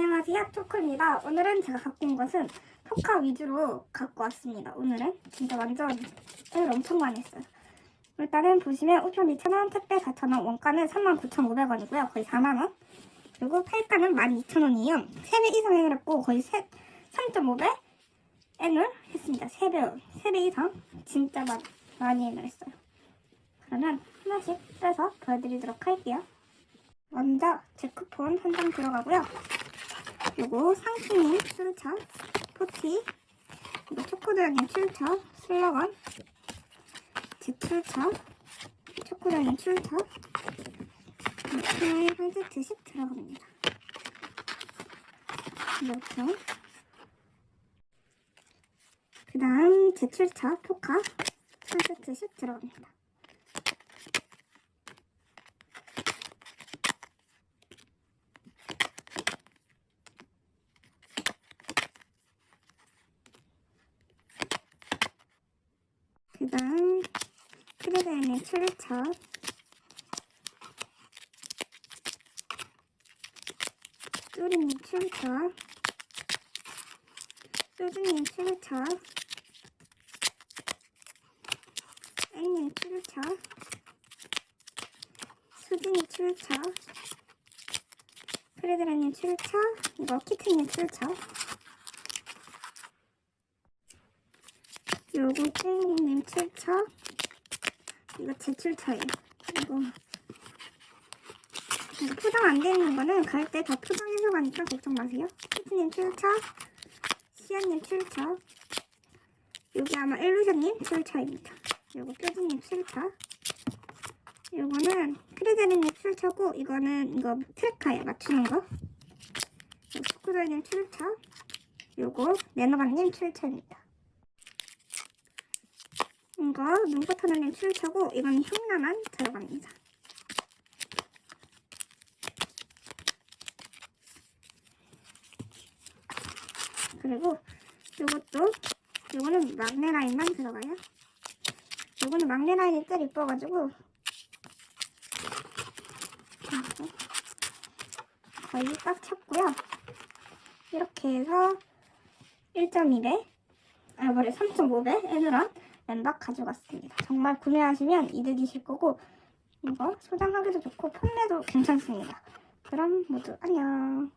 안녕하세요 초코입니다. 오늘은 제가 갖고 온 것은 포카 위주로 갖고 왔습니다. 오늘은 진짜 완전 을 엄청 많이 했어요. 일단은 보시면 우편 2,000원 택배 4,000원 원가는 39,500원이고요. 거의 4만원. 그리고 팔가는 12,000원이에요. 3배 이상 해갖고 거의 3.5배 N을 했습니다. 3배 3배 이상 진짜 많이, 많이 N을 했어요. 그러면 하나씩 빼서 보여드리도록 할게요. 먼저 제 쿠폰 한 장 들어가고요. 요거 상수님 출처 포티 그리고 초코드라님 출처 슬러건 제 출처 초코드라님 출처 이렇게 한 세트씩 들어갑니다. 이렇게 그 다음 제 출처 포카 한 세트씩 들어갑니다. 그 다음 크레덴의 출처. 뚜리님 출처. 소주님 출처. 앵님 출처. 수진이 출처. 크레드라님 출처. 이거 키트님 출처 요거 땡님 출처 이거 제 출처예요. 이거. 포장 안 되는 거는 갈 때 다 포장해서 가니까 걱정 마세요. 키트님 출처 시연님 출처 여기 아마 일루션님 출처입니다. 요거 뾰지님 출처 요거는 크리데르님 출처고 이거는 이거 트레카에 맞추는 거. 스쿠더님 출처 요거 네노바님 출처입니다 이거 눈꽃하늘님 출처고 이건 흉나만 들어갑니다. 그리고 이것도 이거는 막내 라인만 들어가요. 이거는 막내 라인이 뜰 이뻐가지고 이렇게 거의 딱 찼고요. 이렇게 해서 1.2배 아 뭐래 3.5배 에누런 랜박 가져갔습니다. 정말 구매하시면 이득이실 거고 이거 소장하기도 좋고 판매도 괜찮습니다. 그럼 모두 안녕.